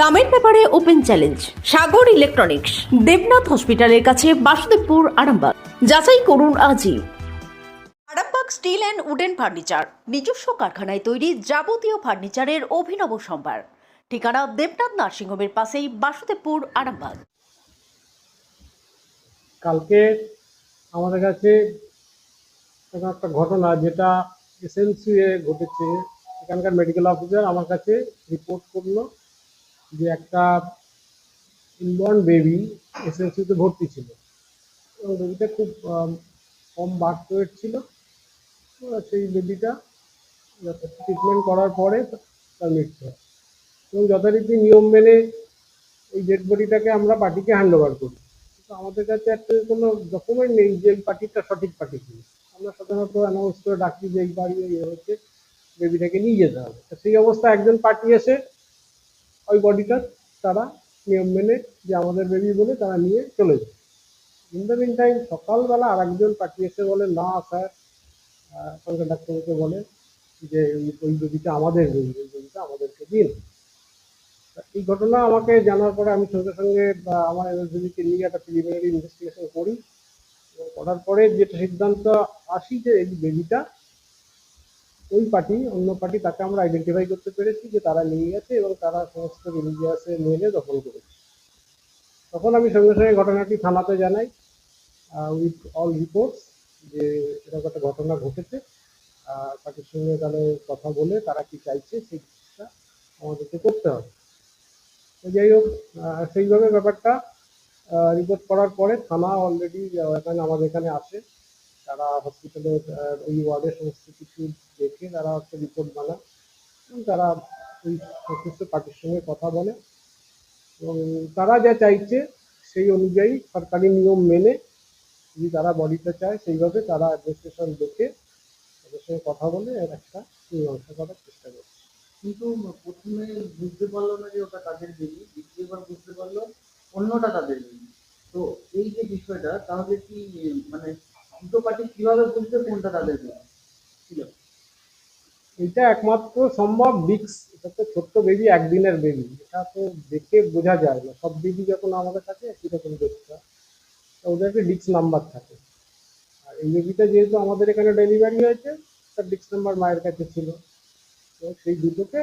দামের ব্যাপারে open challenge Sagar electronics Debnath হসপিটালের কাছে বাসুদেবপুর আরামবাগ। যাচাই করুন আজই। Arambagh steel and wooden furniture নিজস্ব কারখানায় তৈরি যাবতীয় ফার্নিচারের অভিনব সম্ভার। ঠিকানা দেবনাথ নার্সিংহোমের পাশেই বাসুদেবপুর আরামবাগ। কালকে আমাদের কাছে একটা ঘটনা যেটা এসএনসিএ ঘটেছে এখানকার মেডিকেল অফিসার আমার কাছে রিপোর্ট করল। যে একটা ইনবর্ন বেবি এসএনসিতে ভর্তি ছিল। এবং বেবিটা খুব কম বার্থ ওয়েট ছিল। সেই বেবিটা ট্রিটমেন্ট করার পরে তার মৃত্যু হয়। এবং যথারীতি নিয়ম মেনে এই ডেড বডিটাকে আমরা পার্টিকে হ্যান্ড ওভার করি। কিন্তু আমাদের কাছে একটা কোনো ডকুমেন্ট নেই যে এই পার্টিটা সঠিক পার্টি কিনা। আমরা সাধারণত অ্যানাউন্স করে ডাকি যে এই বাড়ি হচ্ছে বেবিটাকে নিয়ে যেতে হবে। সেই অবস্থা একজন পার্টি এসে ওই বডিটা তারা নিয়ম মেনে যে আমাদের বেবি বলে তারা নিয়ে চলে যায়। ইন দ্য মিন টাইম সকালবেলা আর একজন পার্টি এসে বলে, না স্যার সরকার ডাক্তারকে বলে যে, ওই- বেবিটা আমাদের বেবি ওই বেবিটা আমাদেরকে দিন। এই ঘটনা আমাকে জানার পরে আমি সঙ্গে সঙ্গে আমার এমএসবিকে নিয়ে একটা প্রিলিমিনারি ইনভেস্টিগেশন করি। করার পরে যেটা সিদ্ধান্ত আসি যে, এই বেবিটা ওই পার্টি, অন্য পার্টি তাকে আমরা আইডেন্টিফাই করতে পেরেছি যে তারা নিয়ে গেছে এবং তারা সমস্ত রিলিজিয়াসে মেনে দখল করেছে। তখন আমি সঙ্গে সঙ্গে ঘটনাটি থানাতে জানাই উইথ অল রিপোর্টস যে এরকম একটা ঘটনা ঘটেছে। পার্টির সঙ্গে তাহলে কথা বলে তারা কি চাইছে সেই জিনিসটা আমাদেরকে করতে হবে। যাই হোক সেইভাবে ব্যাপারটা রিপোর্ট করার পরে থানা অলরেডি এখানে আমাদের এখানে আসে। তারা হসপিটালের ওই ওয়ার্ডের সমস্ত কিছু দেখে তারা একটা রিপোর্ট এবং তারা ওই সংশ্লিষ্ট পার্টির সঙ্গে কথা বলে। এবং তারা যা চাইছে সেই অনুযায়ী সরকারি নিয়ম মেনে যদি তারা বডিটা চায়, সেইভাবে তারা অ্যাডমিনিস্ট্রেশন দেখে তাদের সঙ্গে কথা বলে একটা মীমাংসা করার চেষ্টা করছে। কিন্তু প্রথমে বুঝতে পারল না যে ওটা তাদের বেবি দ্বিতীয়বার বুঝতে পারল অন্যটা তাদের বেবি তো এই যে বিষয়টা, তাহলে কি মানে দুটো পার্টি কীভাবে বুঝবে কোনটা তাদের ছিল? এটা একমাত্র সম্ভব ডিক্স এটা তো ছোট্ট বেবি একদিনের বেবি এটা তো দেখে বোঝা যায় না। সব বেবি যখন আমাদের কাছে একই দেখতে হয়। তো ওদের একটা ডিক্স নাম্বার থাকে। আর এই বেবিটা যেহেতু আমাদের এখানে ডেলিভারি হয়েছে তার ডিক্স নাম্বার মায়ের কাছে ছিল। তো সেই দুটোকে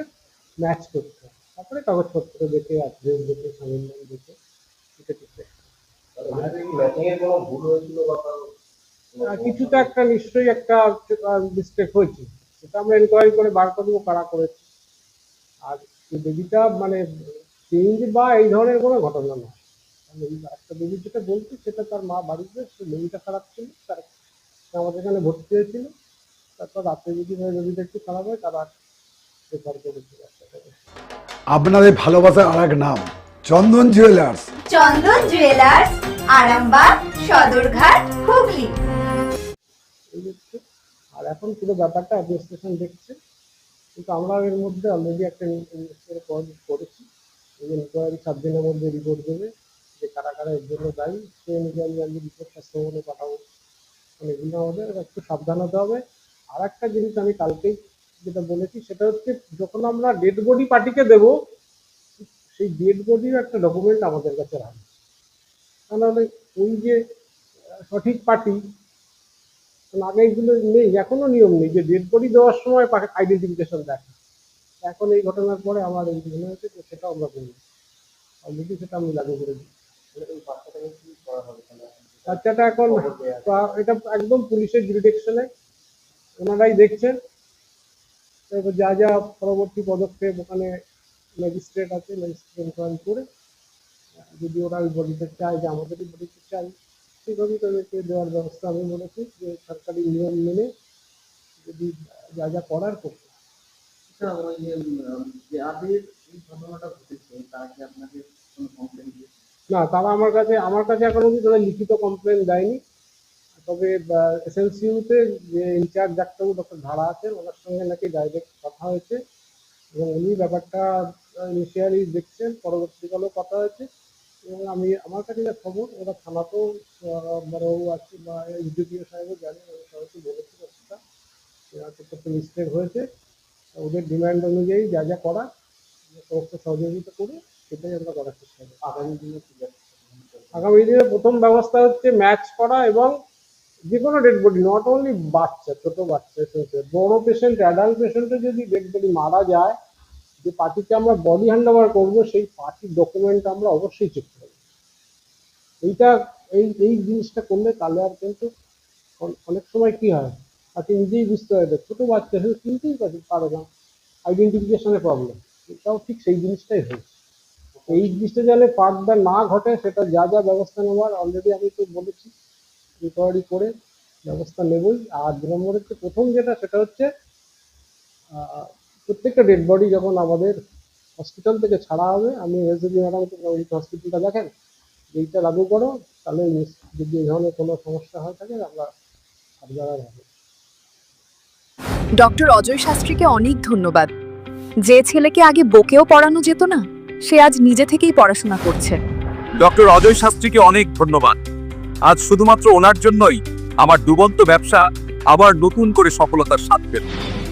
ম্যাচ করতে হয়। তারপরে কাগজপত্র দেখে অ্যাড্রেস দেখে স্বামীর নাম দেখে এটা ঠিক কোনো ভুল হয়েছিল বা কিছু তো একটা নিশ্চয়ই একটা মিস্টেক হয়েছে। সেটা আমরা এনকোয়ারি করে বার করব কারা করেছে। আর বেবিটা মানে চেঞ্জ বা এই ধরনের কোনো ঘটনা নয়। একটা বেবি যেটা বলছে সেটা তার মা বাড়িতে সে বেবিটা খারাপ ছিল তার আমাদের এখানে ভর্তি হয়েছিল। তারপর রাত্রে যদি বেবিটা একটু খারাপ হয় তারা রেফার করেছে আপনাদের ভালোবাসার আর এক নাম চন্দন জুয়েলার্স চন্দন জুয়েলার্স আরামবাগ সদরঘাট হুগলি। এখন পুরো ব্যাপারটা অ্যাডমিনিস্ট্রেশন দেখছে। কিন্তু আমরা এর মধ্যে অলরেডি একটা ইনভেস্টিগেশন করেছি। ইনকোয়ারি সাত দিনের মধ্যে রিপোর্ট দেবে যে কারা কারা এর জন্য দায়ী। সেই অনুযায়ী আমি রিপোর্ট স্বাস্থ্যভবনে পাঠাবো। মানে এগুলো আমাদের একটু সাবধান হতে হবে। আর একটা জিনিস আমি কালকেই যেটা বলেছি, সেটা হচ্ছে যখন আমরা ডেড বডি পার্টিকে দেবো, সেই ডেড বডির একটা ডকুমেন্ট আমাদের কাছে রাখবে। তাহলে ওই যে সঠিক পার্টি আগে এগুলো নেই, এখনও নিয়ম নেই যে ডেড বডি দেওয়ার সময় আইডেন্টিফিকেশন দেখে এখন এই ঘটনার পরে আমার এই মনে হয়েছে সেটা আমরা করি অলরেডি সেটা আমি লাগু করে দিই। বাচ্চাটা এখন এটা একদম পুলিশের জুরিডিকশনে ওনারাই দেখছেন। এবার যা যা পরবর্তী পদক্ষেপ ওখানে ম্যাজিস্ট্রেট আছে ম্যাজিস্ট্রেট ইনকোয়ারি করে, যদি ওরা ওই বডিতে চায় যে আমাদের এই বডিতে চাই। সেইভাবেই তাদেরকে দেওয়ার ব্যবস্থা আমি মনে করি যে সরকারি নিয়ম মেনে যদি যা যা করার করতে। আচ্ছা না তারা আমার কাছে আমার কাছে এখন অবধি তারা লিখিত কমপ্লেন দেয়নি। তবে এসএনসিউতে যে ইনচার্জ ডাক্তারবাবু ডক্টর ধারা আছেন ওনার সঙ্গে নাকি ডাইরেক্ট কথা হয়েছে। এবং উনি ব্যাপারটা ইনিশিয়ালি দেখছেন পরবর্তীকালেও কথা হয়েছে। এবং আমি আমার কাছে যা খবর ওরা থানাতেও বড়বাবু আছে বা ইউডিপিও সাহেবও জানেন আমি সবাইকে বলেছি হয়তো একটা মিস্টেক হয়েছে। ওদের ডিমান্ড অনুযায়ী যা যা করা সমস্ত সহযোগিতা করে সেটাই আমরা করার চেষ্টা করি আগামী দিনে আগামী দিনে প্রথম ব্যবস্থা হচ্ছে ম্যাচ করা এবং যে কোনো ডেড বডি নট অনলি বাচ্চা ছোট বাচ্চা বড় পেশেন্ট অ্যাডাল্ট পেশেন্টে যদি ডেড বডি মারা যায় যে পার্টিকে আমরা বডি হ্যান্ড করব, সেই পার্টির ডকুমেন্ট আমরা অবশ্যই চেক করব। এইটা, এই এই জিনিসটা করলে তাহলে আর কিন্তু অন- অনেক সময় কি হয় পার্টি নিজেই বুঝতে পারে ছোটো বাচ্চা সে চিনতেই পারে- না আইডেন্টিফিকেশনের প্রবলেম এটাও ঠিক সেই জিনিসটাই হয়েছে। এই জিনিসটা যেন পাঠটা না ঘটে, সেটা যা যা ব্যবস্থা নেওয়ার অলরেডি আমি তো বলেছি রিকভারি করে ব্যবস্থা নেবই। আর দু হচ্ছে, প্রথম যেটা, সেটা হচ্ছে প্রত্যেকটা ডেড বডি যখন আমাদের হসপিটাল থেকে ছাড়া হবে আমি এসডি ম্যাডামকে ওই হসপিটালটা দেখেন এইটা লাগু করো তাহলে যদি এই ধরনের কোনো সমস্যা হয়ে থাকে আমরা আপনারা হবে ডক্টর অজয় শাস্ত্রীকে অনেক ধন্যবাদ। যে ছেলেকে আগে বকেও পড়ানো যেত না সে আজ নিজে থেকেই পড়াশোনা করছে। ডক্টর অজয় শাস্ত্রীকে অনেক ধন্যবাদ। আজ শুধুমাত্র ওনার জন্যই আমার ডুবন্ত ব্যবসা আবার নতুন করে সফলতার স্বাদ পেল।